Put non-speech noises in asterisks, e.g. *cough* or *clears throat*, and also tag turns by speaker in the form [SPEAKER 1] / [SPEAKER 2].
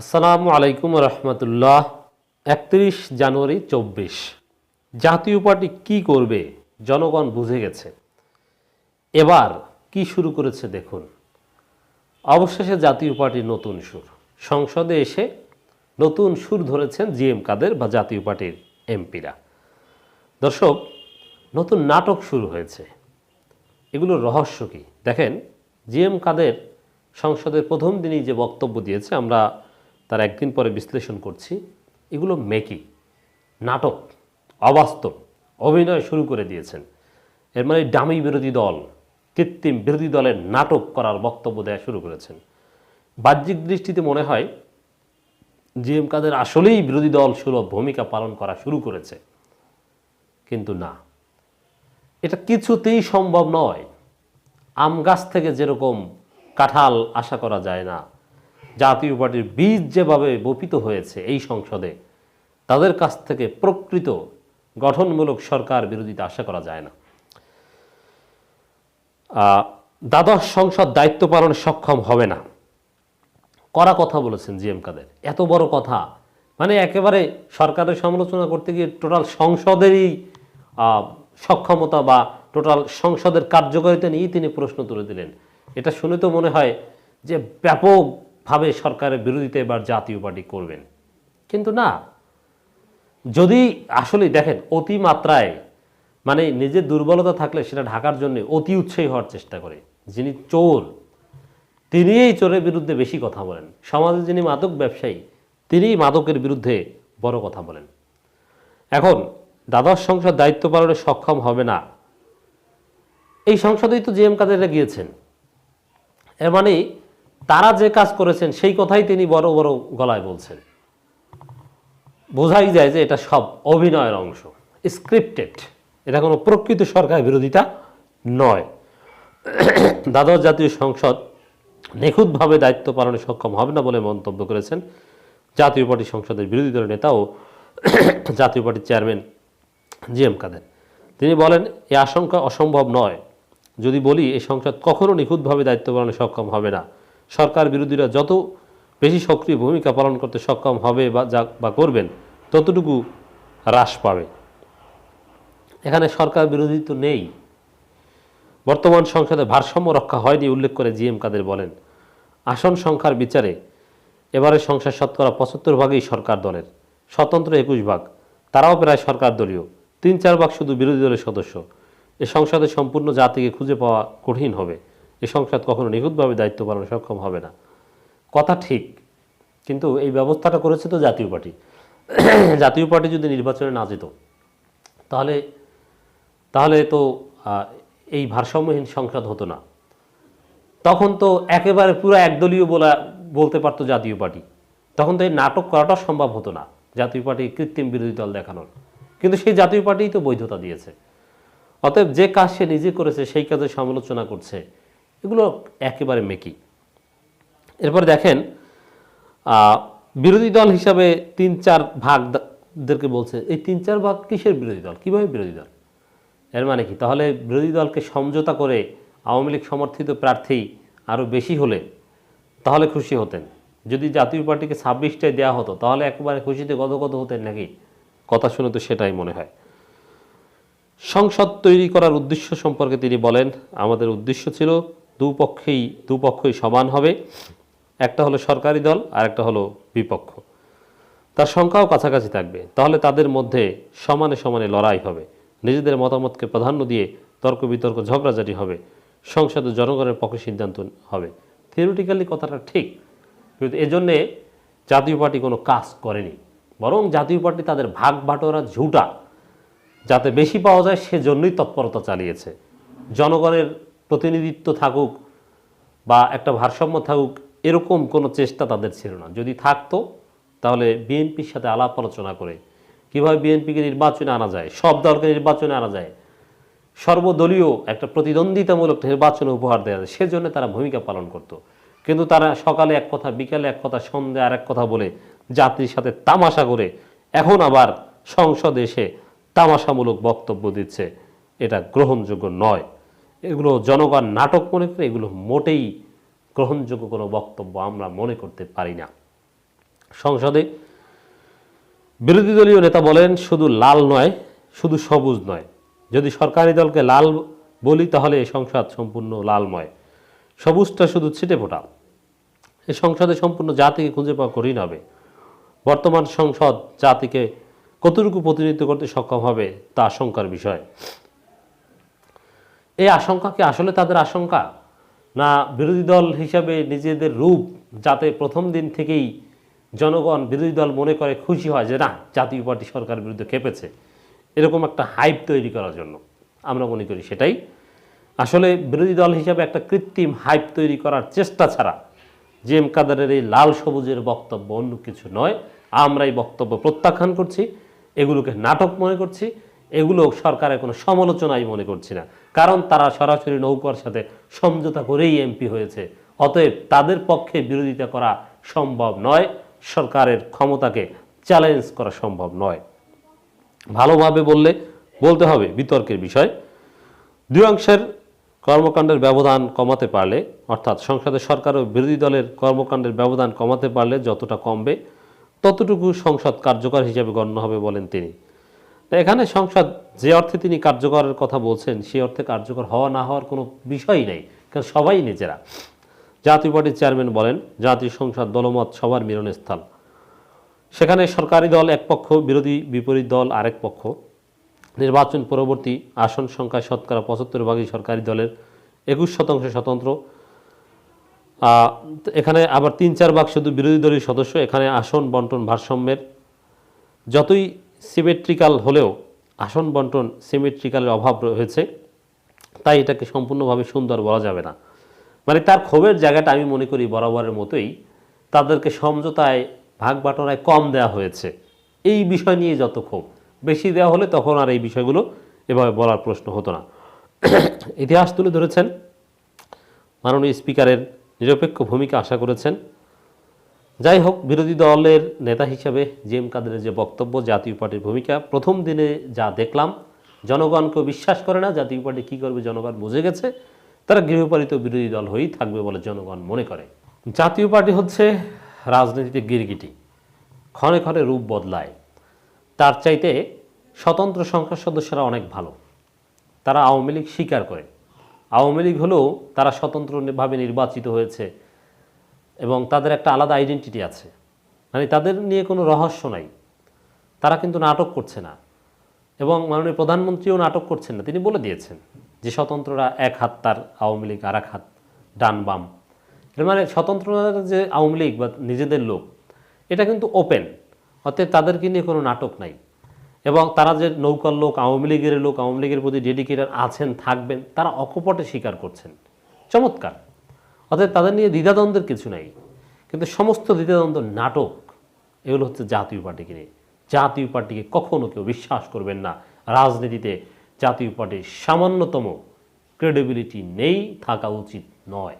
[SPEAKER 1] আসসালামু আলাইকুম রহমতুল্লাহ, একত্রিশ জানুয়ারি চব্বিশ। জাতীয় পার্টি কি করবে? জনগণ বুঝে গেছে। এবার কি শুরু করেছে দেখুন। অবশেষে জাতীয় পার্টির নতুন সুর। সংসদে এসে নতুন সুর ধরেছেন জি এম কাদের বা জাতীয় পার্টির এমপিরা। দর্শক, নতুন নাটক শুরু হয়েছে। এগুলোর রহস্য কি? দেখেন জি এম কাদের সংসদের প্রথম দিনই যে বক্তব্য দিয়েছে, আমরা তার একদিন পরে বিশ্লেষণ করছি, এগুলো মেকি, নাটক, অবাস্তব, অভিনয় শুরু করে দিয়েছেন। এর মানে ডামি বিরোধী দল, কৃত্রিম বিরোধী দলের নাটক করার বক্তব্য দেওয়া শুরু করেছেন। বাহ্যিক দৃষ্টিতে মনে হয় জি এম কাদের আসলেই বিরোধী দল সুলভ ভূমিকা পালন করা শুরু করেছে। কিন্তু না, এটা কিছুতেই সম্ভব নয়। আম গাছ থেকে যেরকম কাঁঠাল আশা করা যায় না। জাতীয় পার্টির বীজ যেভাবে বপিত হয়েছে এই সংসদে, তাদের কাছ থেকে প্রকৃত গঠনমূলক সরকার বিরোধিতা আশা করা যায় না। দ্বাদশ সংসদ দায়িত্ব পালনে সক্ষম হবে না। করা কথা বলেছেন জি এম কাদের। এত বড় কথা মানে একেবারে সরকারের সমালোচনা করতে গিয়ে টোটাল সংসদেরই সক্ষমতা বা টোটাল সংসদের কার্যকারিতা নিয়েই তিনি প্রশ্ন তুলে দিলেন। এটা শুনে তো মনে হয় যে ব্যাপকভাবে সরকারের বিরোধিতা এবার জাতীয় পার্টি করবেন। কিন্তু না, যদি আসলে দেখেন অতি মাত্রায় মানে নিজের দুর্বলতা থাকলে সেটা ঢাকার জন্য অতি উৎসাহী হওয়ার চেষ্টা করে। যিনি চোর তিনি এই চোরের বিরুদ্ধে বেশি কথা বলেন। সমাজে যিনি মাদক ব্যবসায়ী তিনি মাদকের বিরুদ্ধে বড় কথা বলেন। এখন দ্বাদশ সংসদ দায়িত্ব পালনে সক্ষম হবে না। এই সংসদেই তো জি এম কাদেরা গিয়েছেন। এর মানে তারা যে কাজ করেছেন, সেই কথাই তিনি বড় বড় গলায় বলছেন। বোঝাই যায় যে এটা সব অভিনয়ের অংশ স্ক্রিপ্টেড এটা কোনো প্রকৃত সরকার বিরোধিতা নয়। দ্বাদশ জাতীয় সংসদ নিখুঁতভাবে দায়িত্ব পালনে সক্ষম হবে না বলে মন্তব্য করেছেন জাতীয় পার্টি সংসদের বিরোধী দলের নেতা ও জাতীয় পার্টির চেয়ারম্যান জি এম কাদের। তিনি বলেন, এ আশঙ্কা অসম্ভব নয়। যদি বলি এই সংসদ কখনো নিখুঁতভাবে দায়িত্ব পালনে সক্ষম হবে না। সরকার বিরোধীরা যত বেশি সক্রিয় ভূমিকা পালন করতে সক্ষম হবে বা যা বা করবেন, ততটুকু হ্রাস পাবে। এখানে সরকার বিরোধী তো নেই। বর্তমান সংসদে ভারসাম্য রক্ষা হয়নি, উল্লেখ করে জি এম কাদের বলেন। আসন সংখ্যার বিচারে এবারের সংসার শতকরা পঁচাত্তর ভাগই সরকার দলের, স্বতন্ত্র একুশ ভাগ। তারাও প্রায় সরকার দলীয়, তিন চার ভাগ শুধু বিরোধী দলের সদস্য। এ সংসদে সম্পূর্ণ জাতিকে খুঁজে পাওয়া কঠিন হবে। এ সংসদ কখনো নিখুঁতভাবে দায়িত্ব পালনে সক্ষম হবে না। কথা ঠিক, কিন্তু এই ব্যবস্থাটা করেছে তো জাতীয় পার্টি। *clears throat* জাতীয় পার্টি যদি নির্বাচনে না যেত, তাহলে তাহলে তো এই ভারসাম্যহীন সংসদ হতো না। তখন তো একেবারে পুরো একদলীয় বলা, বলতে পারতো জাতীয় পার্টি। তখন তো এই নাটক করাটা সম্ভব হতো না, জাতীয় পার্টি কৃত্রিম বিরোধী দল দেখানোর। কিন্তু সেই জাতীয় পার্টিই তো বৈধতা দিয়েছে। অতএব যে কাজ সে নিজে করেছে, সেই কাজের সমালোচনা করছে। এগুলো একেবারে মেকি। এরপর দেখেন বিরোধী দল হিসাবে তিন চার ভাগদেরকে বলছে, এই তিন চার ভাগ কিসের বিরোধী দল? কীভাবে বিরোধী দল? এর মানে কি? তাহলে বিরোধী দলকে সমঝোতা করে আওয়ামী লীগ সমর্থিত প্রার্থী আরও বেশি হলে তাহলে খুশি হতেন। যদি জাতীয় পার্টিকে ছাব্বিশটায় দেওয়া হতো, তাহলে একেবারে খুশিতে গদগদ হতেন নাকি? কথা শুনে তো সেটাই মনে হয়। সংসদ তৈরি করার উদ্দেশ্য সম্পর্কে তিনি বলেন, আমাদের উদ্দেশ্য ছিল দুপক্ষেই, দুপক্ষই সমান হবে। একটা হলো সরকারি দল আর একটা হলো বিপক্ষ। তার সংখ্যাও কাছাকাছি থাকবে। তাহলে তাদের মধ্যে সমানে সমানে লড়াই হবে। নিজেদের মতামতকে প্রাধান্য দিয়ে তর্ক বিতর্ক ঝগড়াঝাটি হবে। সংসদে জনগণের পক্ষে সিদ্ধান্ত হবে। থিওরিটিক্যালি কথাটা ঠিক। কিন্তু এজন্যে জাতীয় পার্টি কোনো কাজ করেনি। বরং জাতীয় পার্টি তাদের ভাগ বাটোয়ারা ঝুটা। যাতে বেশি পাওয়া যায়, সেজন্যই তৎপরতা চালিয়েছে। জনগণের প্রতিনিধিত্ব থাকুক বা একটা ভারসাম্য থাকুক, এরকম কোনো চেষ্টা তাদের ছিল না। যদি থাকতো, তাহলে বিএনপির সাথে আলাপ আলোচনা করে কীভাবে বিএনপিকে নির্বাচনে আনা যায়, সব দলকে নির্বাচনে আনা যায়, সর্বদলীয় একটা প্রতিদ্বন্দ্বিতামূলক নির্বাচনে উপহার দেওয়া যায়, সেজন্য তারা ভূমিকা পালন করত। কিন্তু তারা সকালে এক কথা, বিকালে এক কথা, সন্ধ্যে আর এক কথা বলে জাতির সাথে তামাশা করে এখন আবার সংসদে এসে তামাশামূলক বক্তব্য দিচ্ছে। এটা গ্রহণযোগ্য নয়। এগুলো জনগণ নাটক মনে করে, এগুলো মোটেই গ্রহণযোগ্য কোনো বক্তব্য আমরা মনে করতে পারি না। সংসদে বিরোধী দলীয় নেতা বলেন, শুধু লাল নয়, শুধু সবুজ নয়। যদি সরকারি দলকে লাল বলি, তাহলে এই সংসদ সম্পূর্ণ লালময়। সবুজটা শুধু ছিটে ফোটা। এই সংসদে সম্পূর্ণ জাতিকে খুঁজে পাওয়া কঠিন হবে। বর্তমান সংসদ জাতিকে কতটুকু প্রতিনিধিত্ব করতে সক্ষম হবে, তা আশঙ্কার বিষয়। এই আশঙ্কা কি আসলে তাদের আশঙ্কা? না বিরোধী দল হিসাবে নিজেদের রূপ যাতে প্রথম দিন থেকেই জনগণ বিরোধী দল মনে করে খুশি হয় যে, না, জাতীয় পার্টি সরকারের বিরুদ্ধে খেপেছে। এরকম একটা হাইপ তৈরি করার জন্য আমরা মনে করি সেটাই। আসলে বিরোধী দল হিসাবে একটা কৃত্রিম হাইপ তৈরি করার চেষ্টা ছাড়া জি এম কাদারের এই লাল সবুজের বক্তব্য অন্য কিছু নয়। আমরা এই বক্তব্য প্রত্যাখ্যান করছি, এগুলোকে নাটক মনে করছি। এগুলো সরকারের কোনো সমালোচনাই মনে করছি না। কারণ তারা সরাসরি নৌকার সাথে সমঝোতা করেই এমপি হয়েছে। অতএব তাদের পক্ষে বিরোধিতা করা সম্ভব নয়। সরকারের ক্ষমতাকে চ্যালেঞ্জ করা সম্ভব নয়। ভালোভাবে বললে বলতে হবে বিতর্কের বিষয়। দুই অংশের কর্মকাণ্ডের ব্যবধান কমাতে পারলে, অর্থাৎ সংসদে সরকার ও বিরোধী দলের কর্মকাণ্ডের ব্যবধান কমাতে পারলে যতটা কমবে, ততটুকু সংসদ কার্যকর হিসেবে গণ্য হবে বলেন তিনি। তা এখানে সংসদ যে অর্থে তিনি কার্যকরের কথা বলছেন, সেই অর্থে কার্যকর হওয়া না হওয়ার কোনো বিষয়ই নেই। কারণ সবাই নিজেরা। জাতীয় পার্টির চেয়ারম্যান বলেন, জাতীয় সংসদ দলমত সবার মিলনস্থল। সেখানে সরকারি দল এক পক্ষ, বিরোধী বিপরীত দল আরেক পক্ষ। নির্বাচন পরবর্তী আসন সংখ্যা শতকরা পঁচাত্তর ভাগই সরকারি দলের একুশ শতাংশ স্বতন্ত্র। এখানে আবার তিন চার ভাগ শুধু বিরোধী দলীয় সদস্য। এখানে আসন, বন্টন, ভারসাম্যের যতই সিমেট্রিক্যাল হলেও আসন বন্টন সিমেট্রিক্যালের অভাব রয়েছে তাই এটাকে সম্পূর্ণভাবে সুন্দর বলা যাবে না। মানে তার ক্ষোভের জায়গাটা আমি মনে করি বরাবরের মতোই তাদেরকে সমঝোতায় ভাগ বাটনায় কম দেওয়া হয়েছে। এই বিষয় নিয়ে যত ক্ষোভ, বেশি দেওয়া হলে তখন আর এই বিষয়গুলো এভাবে বলার প্রশ্ন হতো না। *coughs* ইতিহাস তুলে ধরেছেন, মাননীয় স্পিকারের নিরপেক্ষ ভূমিকা আশা করেছেন। যাই হোক বিরোধী দলের নেতা হিসেবে জি এম কাদেরের যে বক্তব্য, জাতীয় পার্টির ভূমিকা, প্রথম দিনে যা দেখলাম জনগণকে বিশ্বাস করে না, জাতীয় পার্টি কী করবে, জনগণ বুঝে গেছে, তারা গৃহপালিত বিরোধী দল হয়েই থাকবে বলে জনগণ মনে করে। জাতীয় পার্টি হচ্ছে রাজনীতিতে গিরগিটি, ক্ষণে ক্ষণে রূপ বদলায়। তার চাইতে স্বতন্ত্র সংসদ সদস্যরা অনেক ভালো, তারা আওয়ামী লীগ স্বীকার করে। আওয়ামী লীগ হলেও তারা স্বতন্ত্রভাবে নির্বাচিত হয়েছে এবং তাদের একটা আলাদা আইডেন্টিটি আছে। মানে তাদের নিয়ে কোনো রহস্য নাই। তারা কিন্তু নাটক করছে না। এবং মাননীয় প্রধানমন্ত্রীও নাটক করছেন না। তিনি বলে দিয়েছেন যে স্বতন্ত্ররা এক হাত তার আওয়ামী লীগ আর এক হাত ডান বাম। এর মানে স্বতন্ত্ররা যে আওয়ামী লীগ বা নিজেদের লোক, এটা কিন্তু ওপেন অতএব তাদেরকে নিয়ে কোনো নাটক নাই। এবং তারা যে নৌকার লোক, আওয়ামী লীগের লোক, আওয়ামী লীগের প্রতি ডেডিকেটার আছেন, থাকবেন, তারা অকপটে স্বীকার করছেন। চমৎকার। অতএব তাদের নিয়ে দ্বিধাদ্বন্দ্বের কিছু নাই। কিন্তু সমস্ত দ্বিধাদ্বন্দ্ব নাটক, এগুলো হচ্ছে জাতীয় পার্টিকে নিয়ে। জাতীয় পার্টিকে কখনো কেউ বিশ্বাস করবেন না। রাজনীতিতে জাতীয় পার্টির সামান্যতম ক্রেডিবিলিটি নেই, থাকা উচিত নয়।